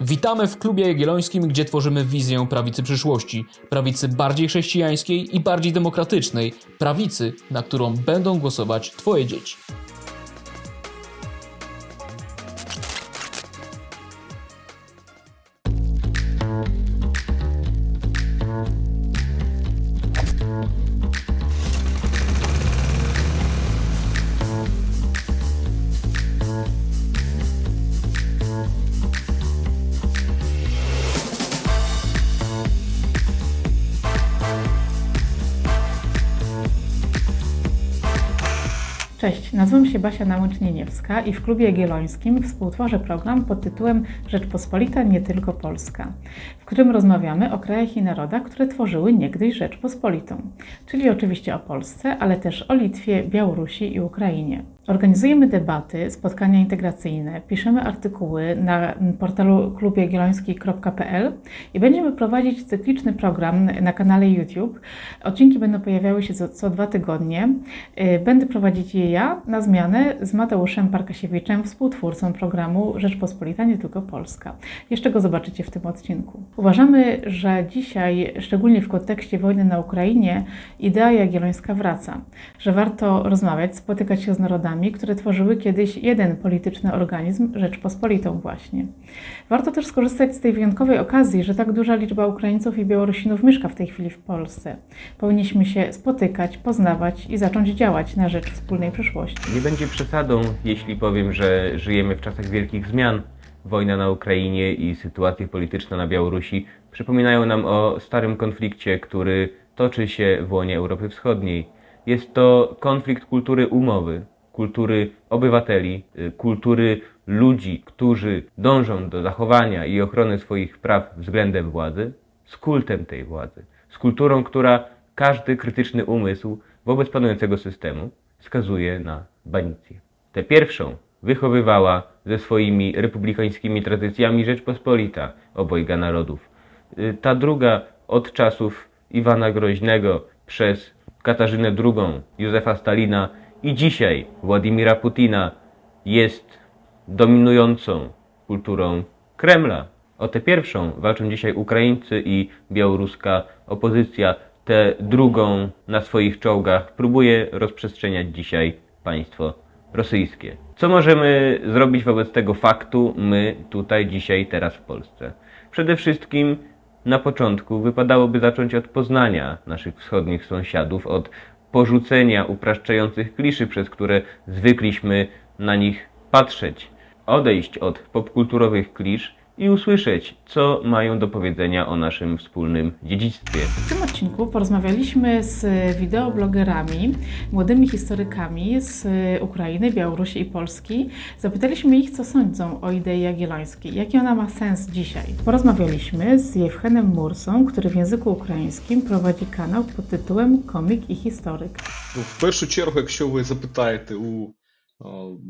Witamy w klubie jagiellońskim, gdzie tworzymy wizję prawicy przyszłości. Prawicy bardziej chrześcijańskiej i bardziej demokratycznej. Prawicy, na którą będą głosować Twoje dzieci. Basia Nałęcz-Nieniewska i w Klubie Jagiellońskim współtworzę program pod tytułem Rzeczpospolita nie tylko Polska, którym rozmawiamy o krajach i narodach, które tworzyły niegdyś Rzeczpospolitą, czyli oczywiście o Polsce, ale też o Litwie, Białorusi i Ukrainie. Organizujemy debaty, spotkania integracyjne, piszemy artykuły na portalu klubjagielloński.pl i będziemy prowadzić cykliczny program na kanale YouTube. Odcinki będą pojawiały się co, co dwa tygodnie. Y, Będę prowadzić je ja na zmianę z Mateuszem Parkasiewiczem, współtwórcą programu Rzeczpospolita, nie tylko Polska. Jeszcze go zobaczycie w tym odcinku. Uważamy, że dzisiaj, szczególnie w kontekście wojny na Ukrainie, idea jagiellońska wraca, że warto rozmawiać, spotykać się z narodami, które tworzyły kiedyś jeden polityczny organizm, Rzeczpospolitą właśnie. Warto też skorzystać z tej wyjątkowej okazji, że tak duża liczba Ukraińców i Białorusinów mieszka w tej chwili w Polsce. Powinniśmy się spotykać, poznawać i zacząć działać na rzecz wspólnej przyszłości. Nie będzie przesadą, jeśli powiem, że żyjemy w czasach wielkich zmian. Wojna na Ukrainie i sytuacja polityczna na Białorusi przypominają nam o starym konflikcie, który toczy się w łonie Europy Wschodniej. Jest to konflikt kultury umowy, kultury obywateli, y, kultury ludzi, którzy dążą do zachowania i ochrony swoich praw względem władzy, z kultem tej władzy, z kulturą, która każdy krytyczny umysł wobec panującego systemu skazuje na banicję. Tę pierwszą wychowywała ze swoimi republikańskimi tradycjami Rzeczpospolita obojga narodów. Y, Ta druga od czasów Iwana Groźnego przez Katarzynę II, Józefa Stalina i dzisiaj Władimira Putina jest dominującą kulturą Kremla. O tę pierwszą walczą dzisiaj Ukraińcy i białoruska opozycja. Tę drugą na swoich czołgach próbuje rozprzestrzeniać dzisiaj państwo rosyjskie. Co możemy zrobić wobec tego faktu my tutaj, dzisiaj, teraz w Polsce? Przede wszystkim na początku wypadałoby zacząć od poznania naszych wschodnich sąsiadów, od porzucenia upraszczających kliszy, przez które zwykliśmy na nich patrzeć, odejść od popkulturowych klisz i usłyszeć, co mają do powiedzenia o naszym wspólnym dziedzictwie. W tym odcinku porozmawialiśmy z wideoblogerami, młodymi historykami z Ukrainy, Białorusi i Polski. Zapytaliśmy ich, co sądzą o idei jagiellońskiej, jaki ona ma sens dzisiaj. Porozmawialiśmy z Jewchenem Mursą, który w języku ukraińskim prowadzi kanał pod tytułem Komik i Historyk. Ну, в першу чергу, якщо ви запитаєте у о,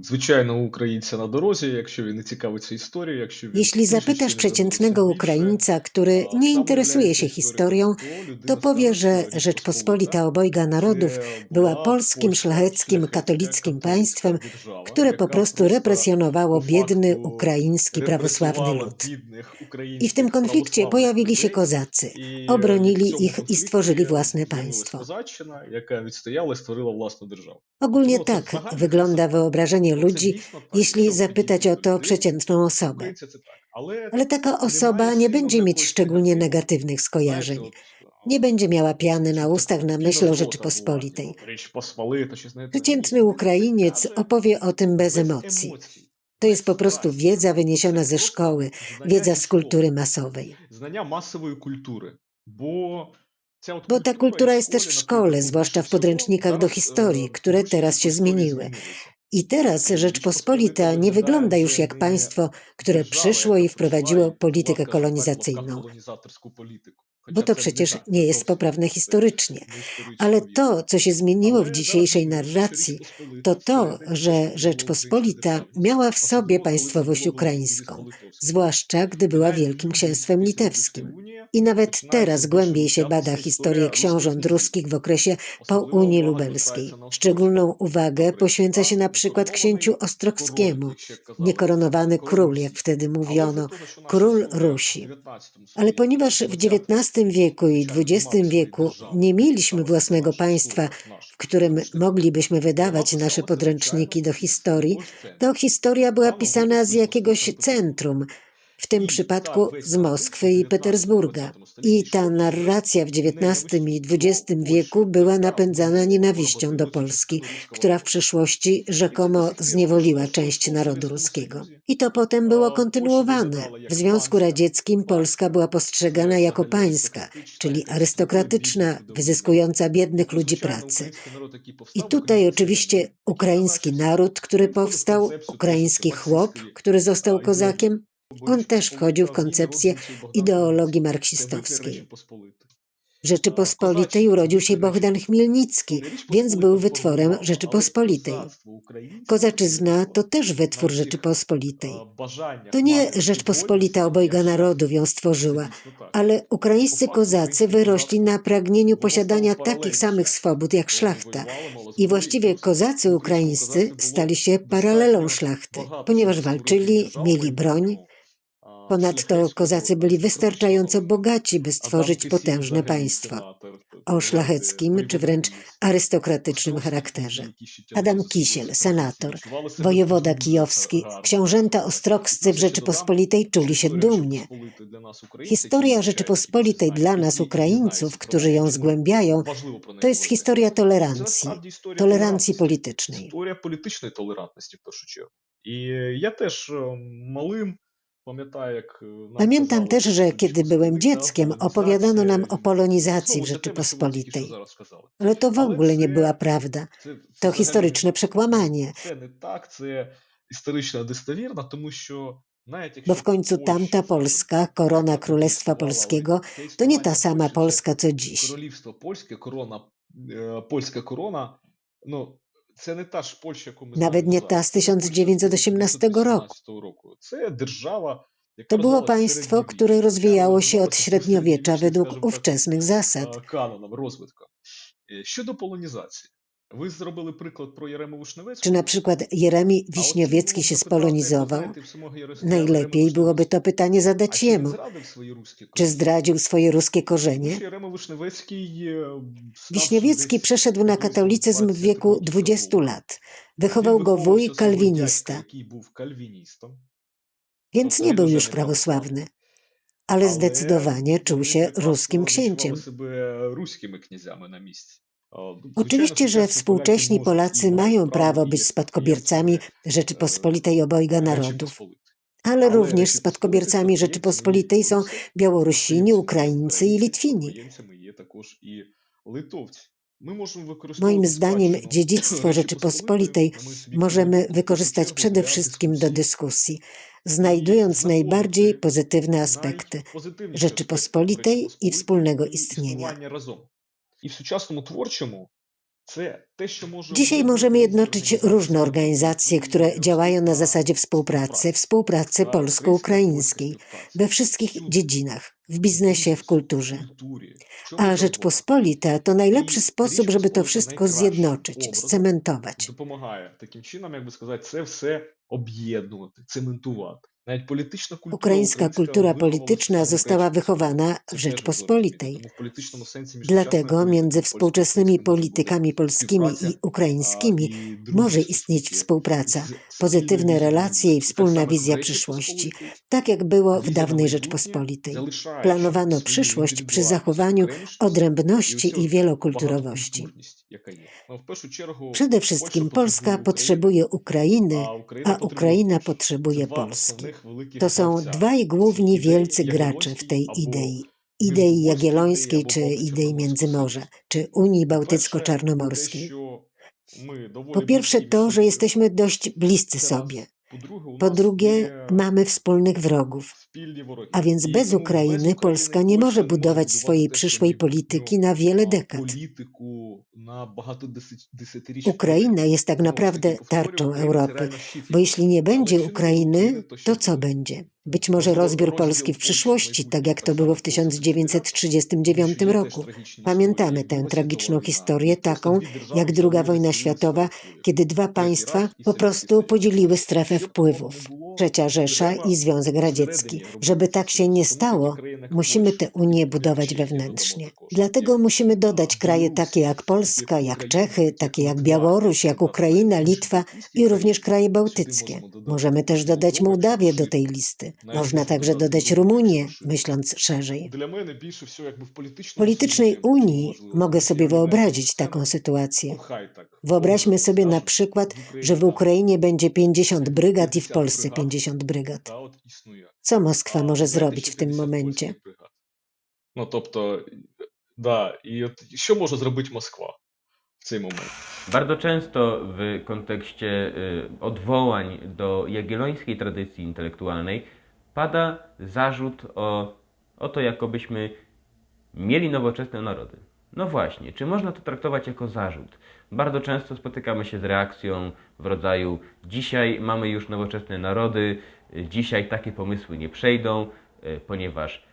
звичайного українця на дорозі, якщо він не цікавиться історією, якщо він Jeśli трішечки zapytasz не przeciętnego задумався більше, Ukraińca, który а, nie сам interesuje являється się historią, істориком, to людина powie, скаже, że Rzeczpospolita obojga narodów była polskim, szlacheckim, katolickim państwem, które po prostu represjonowało biedny ukraiński prawosławny lud. I w tym konflikcie pojawili się kozacy, obronili ich i stworzyli własne państwo. Козаччина, яка відстояла і створила власну державу. Ogólnie tak wygląda wyobrażenie ludzi, jeśli zapytać o to przeciętną osobę. Ale taka osoba nie będzie mieć szczególnie negatywnych skojarzeń. Nie będzie miała piany na ustach na myśl o Rzeczypospolitej. Przeciętny Ukrainiec opowie o tym bez emocji. To jest po prostu wiedza wyniesiona ze szkoły, wiedza z kultury masowej. Znania masowej kultury, bo bo ta kultura jest też w szkole, zwłaszcza w podręcznikach do historii, które teraz się zmieniły. I teraz Rzeczpospolita nie wygląda już jak państwo, które przyszło i wprowadziło politykę kolonizacyjną. Bo to przecież nie jest poprawne historycznie. Ale to, co się zmieniło w dzisiejszej narracji, to to, że Rzeczpospolita miała w sobie państwowość ukraińską, zwłaszcza gdy była Wielkim Księstwem Litewskim. I nawet teraz głębiej się bada historię książąt ruskich w okresie po Unii Lubelskiej. Szczególną uwagę poświęca się na przykład księciu Ostrogskiemu, niekoronowany król, jak wtedy mówiono, król Rusi. Ale ponieważ w XIX wieku i XX wieku nie mieliśmy własnego państwa, w którym moglibyśmy wydawać nasze podręczniki do historii, to historia była pisana z jakiegoś centrum, w tym przypadku z Moskwy i Petersburga. I ta narracja w XIX i XX wieku była napędzana nienawiścią do Polski, która w przyszłości rzekomo zniewoliła część narodu ruskiego. I to potem było kontynuowane. W Związku Radzieckim Polska była postrzegana jako pańska, czyli arystokratyczna, wyzyskująca biednych ludzi pracy. I tutaj oczywiście ukraiński naród, który powstał, ukraiński chłop, który został kozakiem, on też wchodził w koncepcję ideologii marksistowskiej. W Rzeczypospolitej urodził się Bohdan Chmielnicki, więc był wytworem Rzeczypospolitej. Kozaczyzna to też wytwór Rzeczypospolitej. To nie Rzeczpospolita obojga narodów ją stworzyła, ale ukraińscy kozacy wyrośli na pragnieniu posiadania takich samych swobód jak szlachta. I właściwie kozacy ukraińscy stali się paralelą szlachty, ponieważ walczyli, mieli broń, Ponadto kozacy byli wystarczająco bogaci, by stworzyć potężne państwo o szlacheckim czy wręcz arystokratycznym charakterze. Adam Kisiel, senator, wojewoda kijowski, książęta ostrogscy w Rzeczypospolitej czuli się dumnie. Historia Rzeczypospolitej dla nas, Ukraińców, którzy ją zgłębiają, to jest historia tolerancji, tolerancji politycznej. Historia politycznej tolerancji w pierwszym I ja też e, małym е, малим пам'ятаю, як е, нам Pamiętam казали, też, że що kiedy byłem Rzeczypospolita, dzieckiem, полонізація, opowiadano nam o і polonizacji w знову те теме, що ви тільки що Rzeczypospolitej. зараз сказали. Ale to w Ale ogóle nie це- była prawda. Це, це To взагалі historyczne przekłamanie, Це не так, це історично достовірно, тому що навіть bo якщо w końcu Польща tamta Polska, korona Królestwa Polskiego, to nie ta sama Polska co dziś. Королівство польське, корона, е, польська корона, nawet nie ta z 1918 roku. To było państwo, które rozwijało się od średniowiecza według ówczesnych zasad. Czy na przykład Jeremi Wiśniewiecki się spolonizował? Najlepiej byłoby to pytanie zadać jemu. Czy zdradził swoje ruskie korzenie? Wiśniewiecki przeszedł na katolicyzm w wieku 20 lat. Wychował go wuj kalwinista. Więc nie był już prawosławny, ale zdecydowanie czuł się ruskim księciem. Oczywiście, że współcześni Polacy mają prawo być spadkobiercami Rzeczypospolitej obojga narodów. Ale również spadkobiercami Rzeczypospolitej są Białorusini, Ukraińcy i Litwini. Moim zdaniem dziedzictwo Rzeczypospolitej możemy wykorzystać przede wszystkim do dyskusji, znajdując najbardziej pozytywne aspekty Rzeczypospolitej i wspólnego istnienia. існування разом. І в сучасному творчому це те, що може Dzisiaj об'єднувати możemy різні jednoczyć організації, różne organizacje, które які działają na розповідають zasadzie współpracy, współpracy про polsko-ukraińskiej українсько-польську we wszystkich dziedzinach, w biznesie, w kulturze. культурі. Чому A завгодно. Rzeczpospolita to najlepszy І sposób, Річ żeby to Посполита wszystko найкращим zjednoczyć, образом scementować. допомагає таким чином, як би сказати, це все об'єднувати, цементувати. Ukraińska kultura polityczna została wychowana w Rzeczpospolitej. Dlatego między współczesnymi politykami polskimi i ukraińskimi może istnieć współpraca, pozytywne relacje i wspólna wizja przyszłości, tak jak było w dawnej Rzeczpospolitej. Planowano przyszłość przy zachowaniu odrębności i wielokulturowości. Przede wszystkim Polska potrzebuje Ukrainy, a Ukraina potrzebuje Polski. To są dwaj główni wielcy gracze w tej idei. Idei Jagiellońskiej czy idei Międzymorza, czy Unii Bałtycko-Czarnomorskiej. Po pierwsze to, że jesteśmy dość bliscy sobie. Po drugie, mamy wspólnych wrogów. A więc bez Ukrainy Polska nie może budować swojej przyszłej polityki na wiele dekad. Ukraina jest tak naprawdę tarczą Europy, bo jeśli nie będzie Ukrainy, to co będzie? Być może rozbiór Polski w przyszłości, tak jak to było w 1939 roku. Pamiętamy tę tragiczną historię, taką jak II wojna światowa, kiedy dwa państwa po prostu podzieliły strefę wpływów. Trzecia Rzesza i Związek Radziecki. Żeby tak się nie stało, musimy tę Unię budować wewnętrznie. Dlatego musimy dodać kraje takie jak Polska, jak Czechy, takie jak Białoruś, jak Ukraina, Litwa i również kraje bałtyckie. Możemy też dodać Mołdawię do tej listy. Można także dodać Rumunię, myśląc szerzej. W politycznej Unii mogę sobie wyobrazić taką sytuację. Wyobraźmy sobie na przykład, że w Ukrainie będzie 50 brygad i w Polsce 50 brygad. Co Moskwa może zrobić w tym momencie? Ну, тобто, да, і от що може зробити Москва в цей момент? Bardzo często w kontekście y, odwołań do jagiellońskiej tradycji intelektualnej pada zarzut o, o to, jakobyśmy mieli nowoczesne narody. No właśnie, czy można to traktować jako zarzut? Bardzo często spotykamy się z reakcją w rodzaju: dzisiaj mamy już nowoczesne narody, dzisiaj takie pomysły nie przejdą, y, ponieważ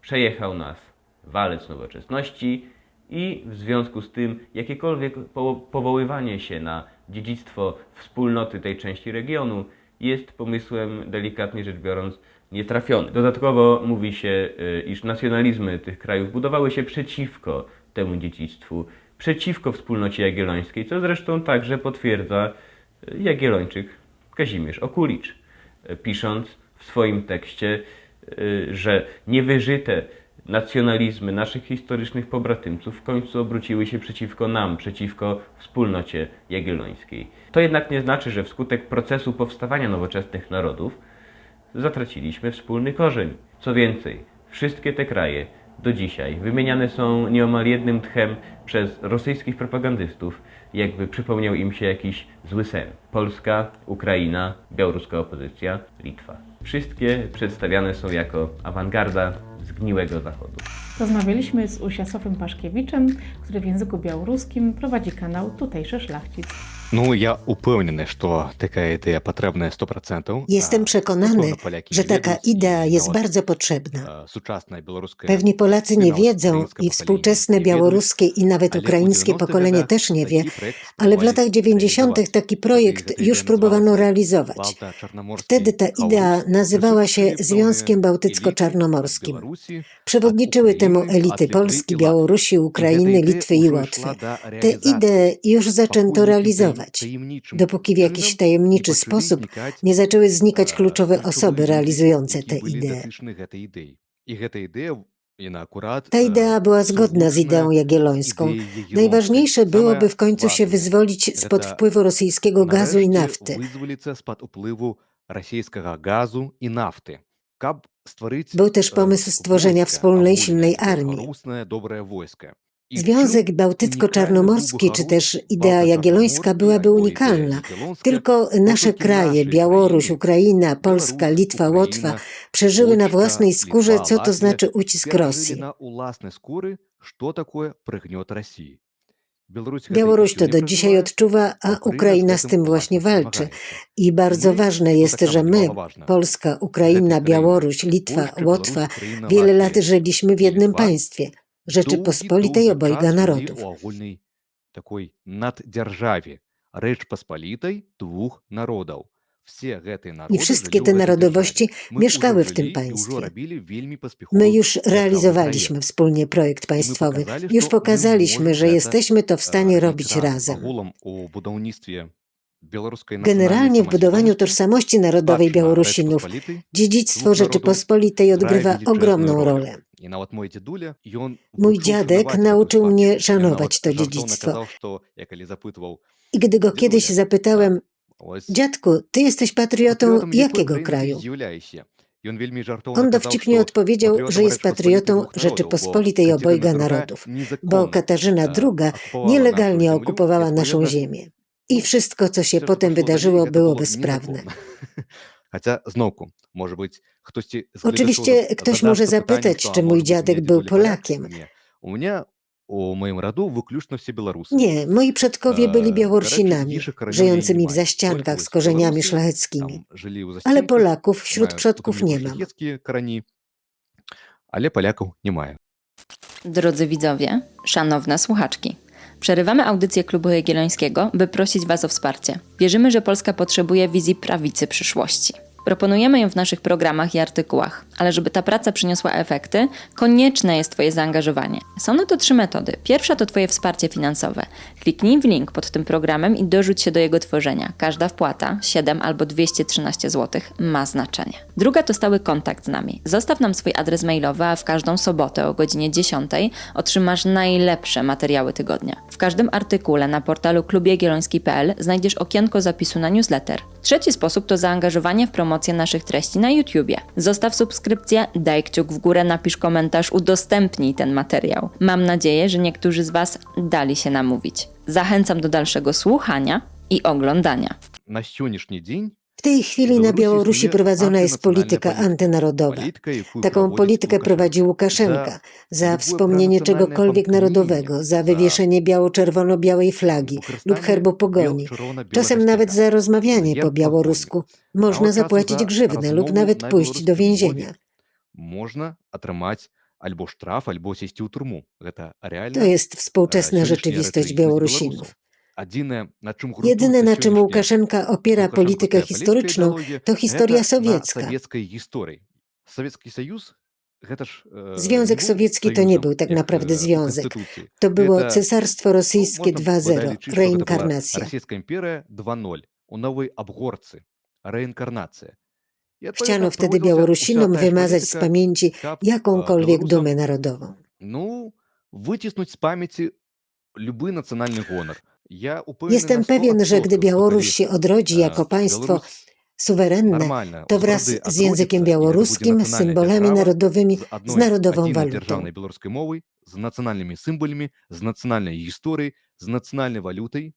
przejechał nas walec nowoczesności i w związku z tym jakiekolwiek po powoływanie się na dziedzictwo wspólnoty tej części regionu jest pomysłem, delikatnie rzecz biorąc, nietrafiony. Dodatkowo mówi się, y, iż nacjonalizmy tych krajów budowały się przeciwko temu dziedzictwu, przeciwko wspólnocie jagiellońskiej, co zresztą także potwierdza y, Jagiellończyk Kazimierz Okulicz, y, pisząc w swoim tekście, y, że niewyżyte nacjonalizmy naszych historycznych pobratymców w końcu obróciły się przeciwko nam, przeciwko wspólnocie jagiellońskiej. To jednak nie znaczy, że wskutek procesu powstawania nowoczesnych narodów zatraciliśmy wspólny korzeń. Co więcej, wszystkie te kraje do dzisiaj wymieniane są nieomal jednym tchem przez rosyjskich propagandystów, jakby przypomniał im się jakiś zły sen. Polska, Ukraina, białoruska opozycja, Litwa. Wszystkie przedstawiane są jako awangarda zgniłego zachodu. Rozmawialiśmy z Usiasowem Paszkiewiczem, który w języku białoruskim prowadzi kanał Tutejszy Szlachcic. No, ja upewniony, że taka idea potrzebna jest 100%. Jestem przekonany, że taka idea jest bardzo potrzebna. Pewnie Polacy nie wiedzą i współczesne białoruskie i nawet ukraińskie pokolenie też nie wie, ale w latach 90. taki projekt już próbowano realizować. Wtedy ta idea nazywała się Związkiem Bałtycko-Czarnomorskim. Przewodniczyły temu elity Polski, Białorusi, Ukrainy, Litwy i Łotwy. Te idee już zaczęto realizować dopóki w jakiś tajemniczy sposób nie zaczęły znikać kluczowe osoby realizujące te idee. Ta idea była zgodna z ideą jagiellońską. Najważniejsze byłoby w końcu się wyzwolić spod wpływu rosyjskiego gazu i nafty. Był też pomysł stworzenia wspólnej silnej armii. Związek Bałtycko-Czarnomorski czy też idea jagiellońska byłaby unikalna. Tylko nasze kraje, Białoruś, Ukraina, Polska, Litwa, Łotwa, przeżyły na własnej skórze, co to znaczy ucisk Rosji. Białoruś to do dzisiaj odczuwa, a Ukraina z tym właśnie walczy. I bardzo ważne jest, że my, Polska, Ukraina, Białoruś, Litwa, Łotwa, wiele lat żyliśmy w jednym państwie. Rzeczypospolitej доўгі-доўгі obojga час narodów. жылі ў агульнай такой наддзяржаве Рэчпаспалітай двух народаў. Все гэтыя народы wszystkie жылі te ў гэтай narodowości дзяржаве. Мы mieszkały ўжо w tym жылі і ўжо państwie. рабілі вельмі паспяховы My już дзяржаўны realizowaliśmy праект. wspólnie projekt państwowy. pokazali, Już że my pokazaliśmy, możemy że to, jesteśmy to w Е, stanie robić raz razem. Generalnie w budowaniu tożsamości narodowej Białorusinów dziedzictwo Rzeczypospolitej odgrywa ogromną rolę. Mój dziadek nauczył mnie szanować to dziedzictwo. I gdy go kiedyś zapytałem, dziadku, ty jesteś patriotą jakiego kraju? On dowcipnie odpowiedział, że jest patriotą Rzeczypospolitej obojga narodów, bo Katarzyna II nielegalnie okupowała naszą ziemię I wszystko, co się potem wydarzyło, było bezprawne. Chociaż znowu, może być ktoś Oczywiście ktoś może zapytać, czy mój dziadek był Polakiem. U mnie у моим роду выключно все белорусы. Nie, moi przodkowie byli Э, Białorusinami, короче, коренные żyjącymi w немає. zaściankach Только z korzeniami белорусы, szlacheckimi. там жили у Ale застенках, Polaków wśród мають przodków потомні nie mam. шляхетські корені, але поляків немає. Drodzy widzowie, szanowne słuchaczki. Przerywamy audycję Klubu Jagiellońskiego, by prosić Was o wsparcie. Wierzymy, że Polska potrzebuje wizji prawicy przyszłości. Proponujemy ją w naszych programach i artykułach, ale żeby ta praca przyniosła efekty, konieczne jest Twoje zaangażowanie. Są na to trzy metody. Pierwsza to Twoje wsparcie finansowe. Kliknij w link pod tym programem i dorzuć się do jego tworzenia. Każda wpłata, 7 albo 213 zł, ma znaczenie. Druga to stały kontakt z nami. Zostaw nam swój adres mailowy, a w każdą sobotę o godzinie 10 otrzymasz najlepsze materiały tygodnia. W każdym artykule na portalu klubjagielloński.pl znajdziesz okienko zapisu na newsletter. Trzeci sposób to zaangażowanie w promocję naszych treści na YouTubie. Zostaw subskrypcję, daj kciuk w górę, napisz komentarz, udostępnij ten materiał. Mam nadzieję, że niektórzy z Was dali się namówić. Zachęcam do dalszego słuchania i oglądania. На сьогоднішній день w tej chwili na Białorusi prowadzona jest polityka antynarodowa. Taką politykę prowadzi Łukaszenka za wspomnienie czegokolwiek narodowego, za wywieszenie biało-czerwono-białej flagi lub herbu pogoni, czasem nawet za rozmawianie po białorusku. Można zapłacić grzywnę lub nawet pójść do więzienia. Można otrzymać albo sztraf, albo sieść u turmu. To jest współczesna rzeczywistość Białorusinów. Jedyne, na czym Łukaszenka opiera politykę historyczną, to historia sowiecka. Związek Sowiecki to nie był tak naprawdę związek. To było Cesarstwo Rosyjskie 2.0, reinkarnacja. Rosyjska Imperia 2.0, nowej obgórcy, reinkarnacja. Chciano wtedy Białorusinom wymazać z pamięci jakąkolwiek dumę narodową. No, wycisnąć z pamięci любы нацыянальны гонар. Я упэўнены Jestem на pewien, że 100%, gdy Białoruś калі, się odrodzi э, jako państwo Беларусь suwerenne, нармальна to з wraz брады z językiem адродзіцца, і гэта будзе białoruskim, z нацыянальная symbolami дзяржава, narodowymi, з z адной narodową адзінай walutą. дзяржаўнай беларускай мовай, з нацыянальнымі сімвалямі, з нацыянальнай гісторыяй, з нацыянальнай валютай. Э,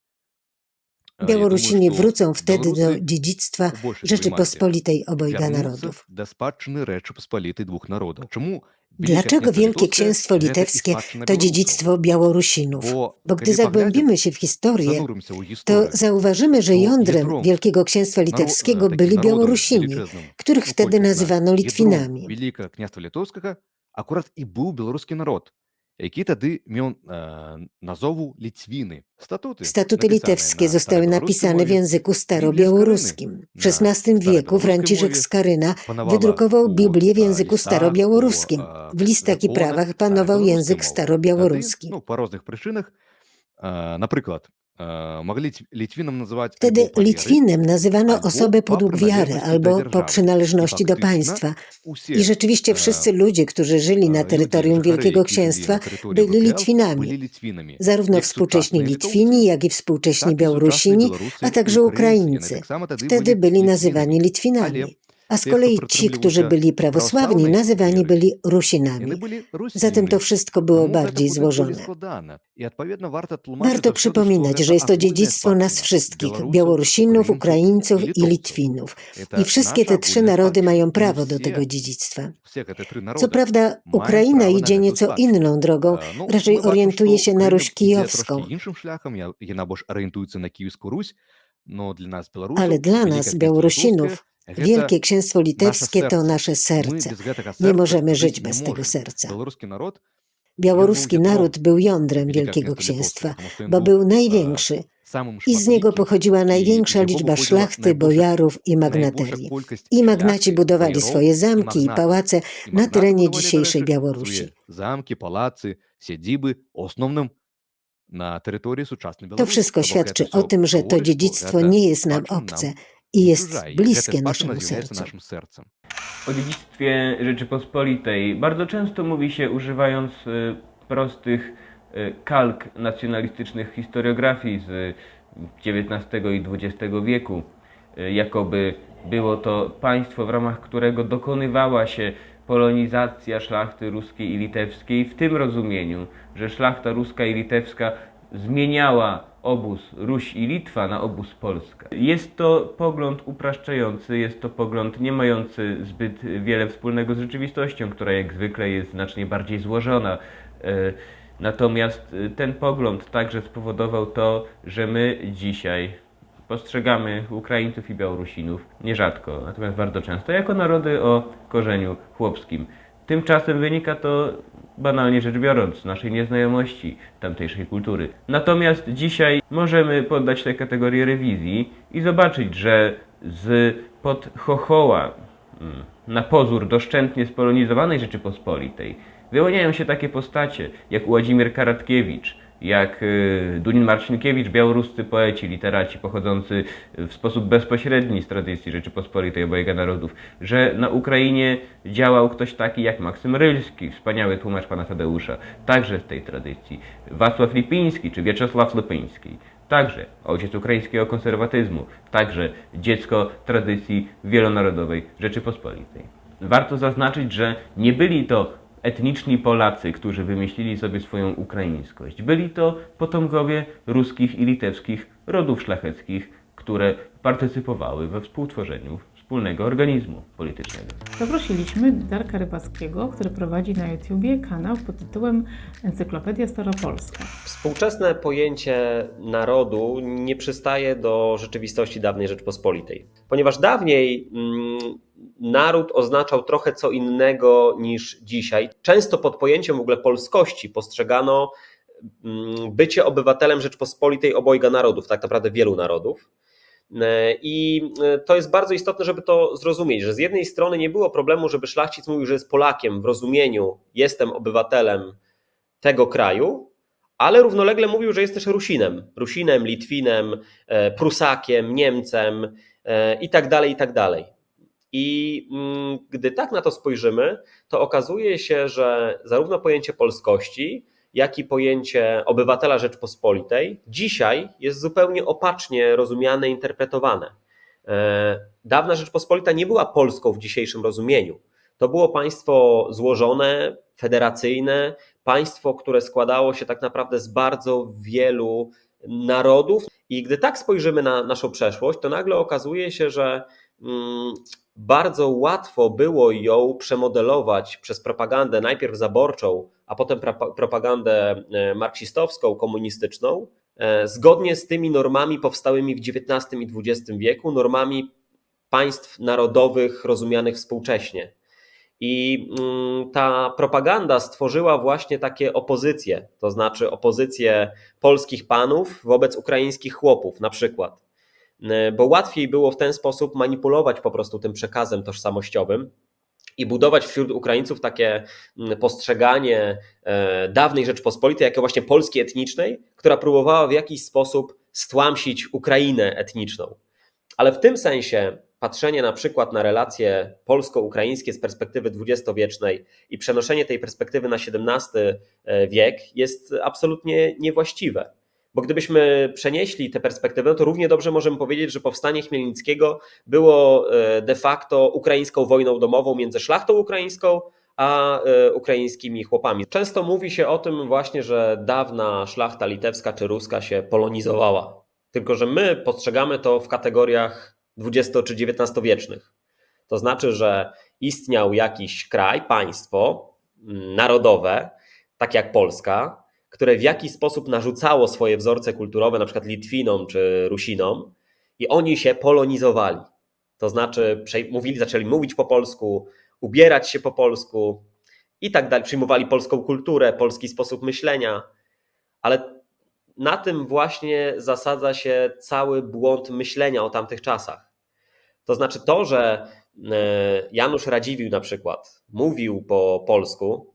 я Białorusini думаю, што wrócą wtedy do беларусы dziedzictwa у большай сваёй масе Rzeczypospolitej obojga вярнуцца narodów. да спадчыны Рэчы Паспалітай двух народаў. Dlaczego Wielkie Księstwo Litewskie to dziedzictwo Białorusinów? Bo gdy zagłębimy się w historię, to zauważymy, że jądrem Wielkiego Księstwa Litewskiego byli Białorusini, których wtedy nazywano Litwinami. Wielkiego Księstwa Litewskiego akurat i był białoruski naród які тады меў э, назову ліцвіны. Статуты, Statuty напісаныя litewskie на zostały старабеларускай napisane w мове, języku starobiałoruskim. W Na XVI wieku starobiałoruskiej Franciszek mowie Skaryna panowała wydrukował u, Biblię w e, języku listach, starobiałoruskim. u, e, W listach i zakonach prawach panował starobiałoruskiej język mowy. starobiałoruski. Тады, ну, па розных прычынах, Mogli Litwinem Wtedy Litwinem nazywano osoby podług wiary albo po przynależności do państwa. I rzeczywiście wszyscy ludzie, którzy żyli na terytorium Wielkiego Księstwa, byli Litwinami. Zarówno współcześni Litwini, jak i współcześni Białorusini, a także Ukraińcy. Wtedy byli nazywani Litwinami a z kolei ci, którzy byli prawosławni, nazywani byli Rusinami. Zatem to wszystko było bardziej złożone. Warto przypominać, że jest to dziedzictwo nas wszystkich Białorusinów, Ukraińców i Litwinów. I wszystkie te trzy narody mają prawo do tego dziedzictwa. Co prawda, Ukraina idzie nieco inną drogą, raczej orientuje się na Ruś Kijowską. Ale dla nas, Białorusinów, Wielkie Księstwo Litewskie to nasze serce. Nie możemy żyć bez tego serca. Białoruski naród był jądrem Wielkiego Księstwa, bo był największy i z niego pochodziła największa liczba szlachty, bojarów i magnaterii. I magnaci budowali swoje zamki i pałace na terenie dzisiejszej Białorusi. Zamki, pałace, siedziby, osnownym to wszystko świadczy o tym, że to dziedzictwo nie jest nam obce i jest bliskie naszemu sercu. O dziedzictwie Rzeczypospolitej bardzo często mówi się, używając y, prostych y, kalk nacjonalistycznych historiografii z y, XIX i XX wieku, jakoby było to państwo, w ramach którego dokonywała się polonizacja szlachty ruskiej i litewskiej w tym rozumieniu, że szlachta ruska i litewska zmieniała obóz Ruś i Litwa na obóz Polska. Jest to pogląd upraszczający, jest to pogląd nie mający zbyt wiele wspólnego z rzeczywistością, która jak zwykle jest znacznie bardziej złożona. E, Natomiast y, ten pogląd także spowodował to, że my dzisiaj postrzegamy Ukraińców i Białorusinów nierzadko, natomiast bardzo często jako narody o korzeniu chłopskim. Tymczasem wynika to banalnie rzecz biorąc z naszej nieznajomości tamtejszej kultury. Natomiast dzisiaj możemy poddać tej kategorii rewizji i zobaczyć, że z pod chochoła mm, na pozór doszczętnie spolonizowanej Rzeczypospolitej wyłaniają się takie postacie jak Władimir Karatkiewicz, jak y, Dunin Marcinkiewicz, białoruscy poeci, literaci pochodzący w sposób bezpośredni z tradycji Rzeczypospolitej obojga narodów, że na Ukrainie działał ktoś taki jak Maksym Rylski, wspaniały tłumacz pana Tadeusza, także z tej tradycji, Wacław Lipiński czy Wieczesław Lipyński. Także ojciec ukraińskiego konserwatyzmu, także dziecko tradycji wielonarodowej Rzeczypospolitej. Warto zaznaczyć, że nie byli to etniczni Polacy, którzy wymyślili sobie swoją ukraińskość. Byli to potomkowie ruskich i litewskich rodów szlacheckich, które partycypowały we współtworzeniu wspólnego organizmu politycznego. Zaprosiliśmy Darka Rybackiego, który prowadzi na YouTubie kanał pod tytułem Encyklopedia Staropolska. Współczesne pojęcie narodu nie przystaje do rzeczywistości dawnej Rzeczpospolitej, ponieważ dawniej mm, naród oznaczał trochę co innego niż dzisiaj. Często pod pojęciem w ogóle polskości postrzegano mm, bycie obywatelem Rzeczpospolitej obojga narodów, tak naprawdę wielu narodów. E, I e, to jest bardzo istotne, żeby to zrozumieć, że z jednej strony nie było problemu, żeby szlachcic mówił, że jest Polakiem w rozumieniu jestem obywatelem tego kraju, ale równolegle mówił, że jest też Rusinem, Rusinem, Litwinem, e, Prusakiem, Niemcem i tak dalej, i tak dalej. I mm, gdy tak na to spojrzymy, to okazuje się, że zarówno pojęcie polskości, jak i pojęcie obywatela Rzeczpospolitej dzisiaj jest zupełnie opacznie rozumiane, interpretowane. E, Dawna Rzeczpospolita nie była Polską w dzisiejszym rozumieniu. To było państwo złożone, federacyjne, państwo, które składało się tak naprawdę z bardzo wielu narodów. I gdy tak spojrzymy na naszą przeszłość, to nagle okazuje się, że mm, bardzo łatwo było ją przemodelować przez propagandę najpierw zaborczą, a potem propagandę e, marksistowską, komunistyczną, e, zgodnie z tymi normami powstałymi w XIX i XX wieku, normami państw narodowych rozumianych współcześnie. I mm, ta propaganda stworzyła właśnie takie opozycje, to znaczy opozycję polskich panów wobec ukraińskich chłopów, na przykład. E, bo łatwiej było w ten sposób manipulować po prostu tym przekazem tożsamościowym i budować wśród Ukraińców takie mm, postrzeganie e, dawnej Rzeczpospolitej jako właśnie Polski etnicznej, która próbowała w jakiś sposób stłamsić Ukrainę etniczną. Ale w tym sensie patrzenie na przykład na relacje polsko-ukraińskie z perspektywy dwudziestowiecznej i przenoszenie tej perspektywy na XVII e, wiek jest absolutnie niewłaściwe. Bo gdybyśmy przenieśli tę perspektywę, to równie dobrze możemy powiedzieć, że powstanie Chmielnickiego było e, de facto ukraińską wojną domową między szlachtą ukraińską a e, ukraińskimi chłopami. Często mówi się o tym właśnie, że dawna szlachta litewska czy ruska się polonizowała. Tylko, że my postrzegamy to w kategoriach XX czy XIX wiecznych. To znaczy, że istniał jakiś kraj, państwo mm, narodowe, tak jak Polska, które w jakiś sposób narzucało swoje wzorce kulturowe, na przykład Litwinom czy Rusinom, i oni się polonizowali. To znaczy, mówili, zaczęli mówić po polsku, ubierać się po polsku i tak dalej. Przyjmowali polską kulturę, polski sposób myślenia, ale na tym właśnie zasadza się cały błąd myślenia o tamtych czasach. To znaczy to, że e, Janusz Radziwiłł na przykład mówił po polsku,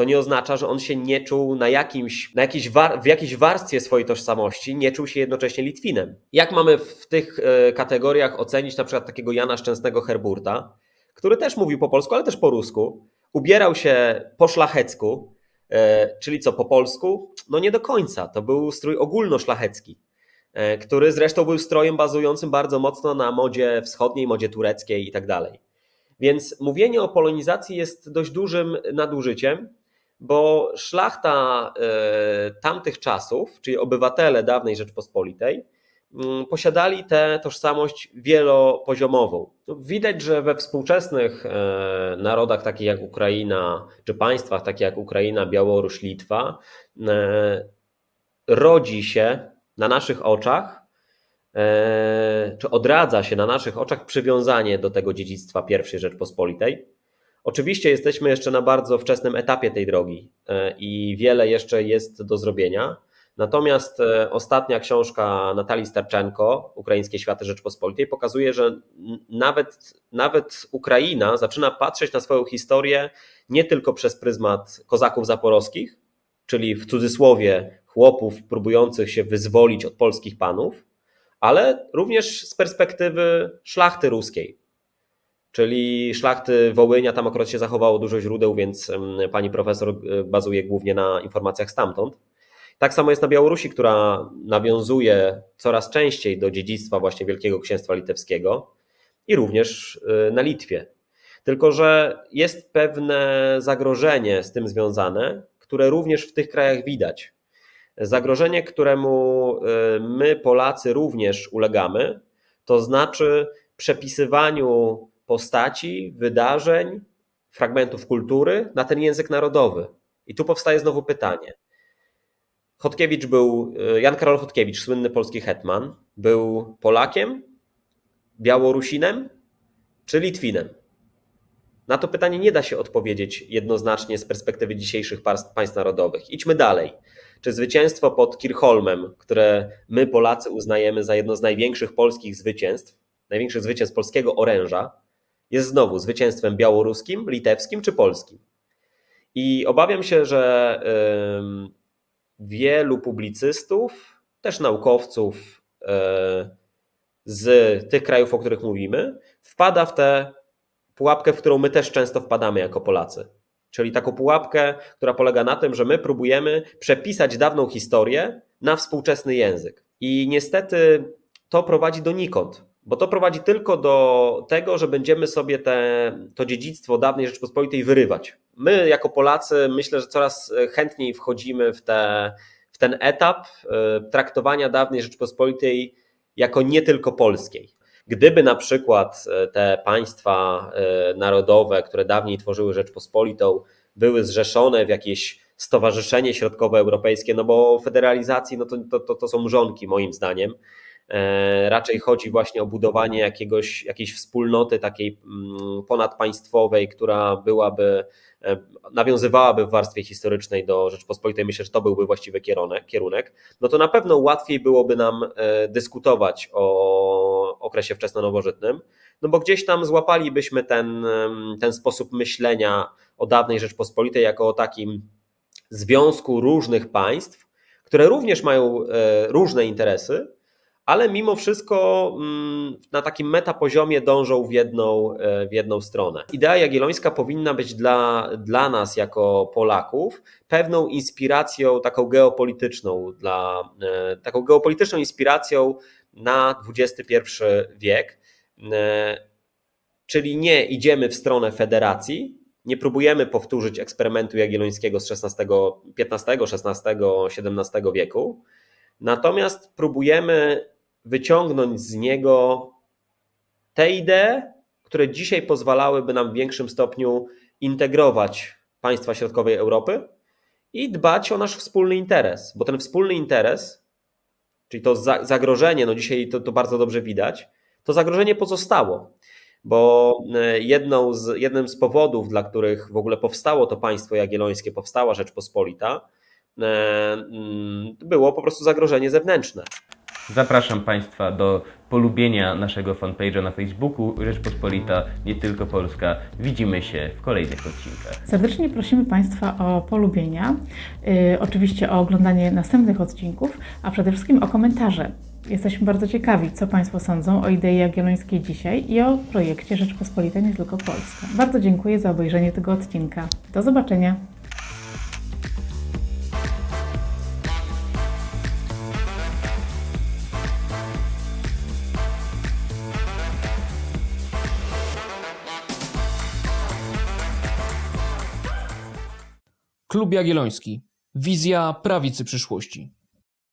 to nie oznacza, że on się nie czuł na jakimś, na jakiejś war, w jakiejś warstwie swojej tożsamości, nie czuł się jednocześnie Litwinem. Jak mamy w tych e, kategoriach ocenić na przykład takiego Jana Szczęsnego Herburta, który też mówił po polsku, ale też po rusku, ubierał się po szlachecku, e, czyli co po polsku? No nie do końca. To był strój ogólnoszlachecki, e, który zresztą był strojem bazującym bardzo mocno na modzie wschodniej, modzie tureckiej i tak dalej. Więc mówienie o polonizacji jest dość dużym nadużyciem, bo szlachta e, tamtych czasów, czyli obywatele dawnej Rzeczpospolitej, mm, posiadali tę tożsamość wielopoziomową. No, Widać, że we współczesnych e, narodach takich jak Ukraina, czy państwach takich jak Ukraina, Białoruś, Litwa, e, rodzi się na naszych oczach, czy odradza się na naszych oczach przywiązanie do tego dziedzictwa I Rzeczpospolitej. Oczywiście jesteśmy jeszcze na bardzo wczesnym etapie tej drogi e, i wiele jeszcze jest do zrobienia. Natomiast e, ostatnia książka Natalii Starczenko, Ukraińskie Światy Rzeczpospolitej, pokazuje, że nawet, nawet Ukraina zaczyna patrzeć na swoją historię nie tylko przez pryzmat kozaków zaporowskich, czyli w cudzysłowie chłopów próbujących się wyzwolić od polskich panów, ale również z perspektywy szlachty ruskiej, czyli szlachty Wołynia. Tam akurat się zachowało dużo źródeł, więc pani profesor e, bazuje głównie na informacjach stamtąd. Tak samo jest na Białorusi, która nawiązuje coraz częściej do dziedzictwa właśnie Wielkiego Księstwa Litewskiego i również y, na Litwie. Tylko, że jest pewne zagrożenie z tym związane, które również w tych krajach widać. Zagrożenie, któremu y, my, Polacy, również ulegamy, to znaczy przepisywaniu postaci, wydarzeń, fragmentów kultury na ten język narodowy. I tu powstaje znowu pytanie. Chodkiewicz był, Jan Karol Chodkiewicz, słynny polski hetman, był Polakiem, Białorusinem czy Litwinem? Na to pytanie nie da się odpowiedzieć jednoznacznie z perspektywy dzisiejszych państw narodowych. Idźmy dalej. Czy zwycięstwo pod Kirchholmem, które my Polacy uznajemy za jedno z największych polskich zwycięstw, największych zwycięstw polskiego oręża, jest znowu zwycięstwem białoruskim, litewskim czy polskim? I obawiam się, że wielu publicystów, też naukowców e, z tych krajów, o których mówimy, wpada w tę pułapkę, w którą my też często wpadamy jako Polacy. Czyli taką pułapkę, która polega na tym, że my próbujemy przepisać dawną historię na współczesny język. I niestety to prowadzi donikąd, bo to prowadzi tylko do tego, że będziemy sobie te, to dziedzictwo dawnej Rzeczpospolitej wyrywać. My, jako Polacy, myślę, że coraz chętniej wchodzimy w, te, w ten etap e, traktowania dawnej Rzeczpospolitej jako nie tylko polskiej. Gdyby na przykład e, te państwa e, narodowe, które dawniej tworzyły Rzeczpospolitą, były zrzeszone w jakieś Stowarzyszenie Środkowoeuropejskie, no bo federalizacji no to, to, to są mrzonki moim zdaniem. E, Raczej chodzi właśnie o budowanie jakiegoś, jakiejś wspólnoty takiej mm, ponadpaństwowej, która byłaby, e, nawiązywałaby w warstwie historycznej do Rzeczpospolitej. Myślę, że to byłby właściwy kierunek. No to na pewno łatwiej byłoby nam e, dyskutować o okresie wczesnonowożytnym, no bo gdzieś tam złapalibyśmy ten, ten sposób myślenia o dawnej Rzeczpospolitej jako o takim związku różnych państw, które również mają różne interesy, ale mimo wszystko mm, na takim metapoziomie dążą w jedną, e, w jedną stronę. Idea jagiellońska powinna być dla, dla nas jako Polaków pewną inspiracją taką geopolityczną, dla, e, taką geopolityczną inspiracją na XXI wiek. E, Czyli nie idziemy w stronę federacji, nie próbujemy powtórzyć eksperymentu jagiellońskiego z XVI, XV, XVI, XVII wieku, natomiast próbujemy wyciągnąć z niego te idee, które dzisiaj pozwalałyby nam w większym stopniu integrować państwa środkowej Europy i dbać o nasz wspólny interes, bo ten wspólny interes, czyli to za- zagrożenie, no dzisiaj to, to bardzo dobrze widać, to zagrożenie pozostało, bo e, z, jednym z powodów, dla których w ogóle powstało to państwo jagiellońskie, powstała Rzeczpospolita, było po prostu zagrożenie zewnętrzne. Zapraszam Państwa do polubienia naszego fanpage'a na Facebooku Rzeczpospolita, nie tylko Polska. Widzimy się w kolejnych odcinkach. Serdecznie prosimy Państwa o polubienia, y, oczywiście o oglądanie następnych odcinków, a przede wszystkim o komentarze. Jesteśmy bardzo ciekawi, co Państwo sądzą o idei jagiellońskiej dzisiaj i o projekcie Rzeczpospolita nie tylko Polska. Bardzo dziękuję za obejrzenie tego odcinka. Do zobaczenia. Klub Jagielloński. Wizja prawicy przyszłości.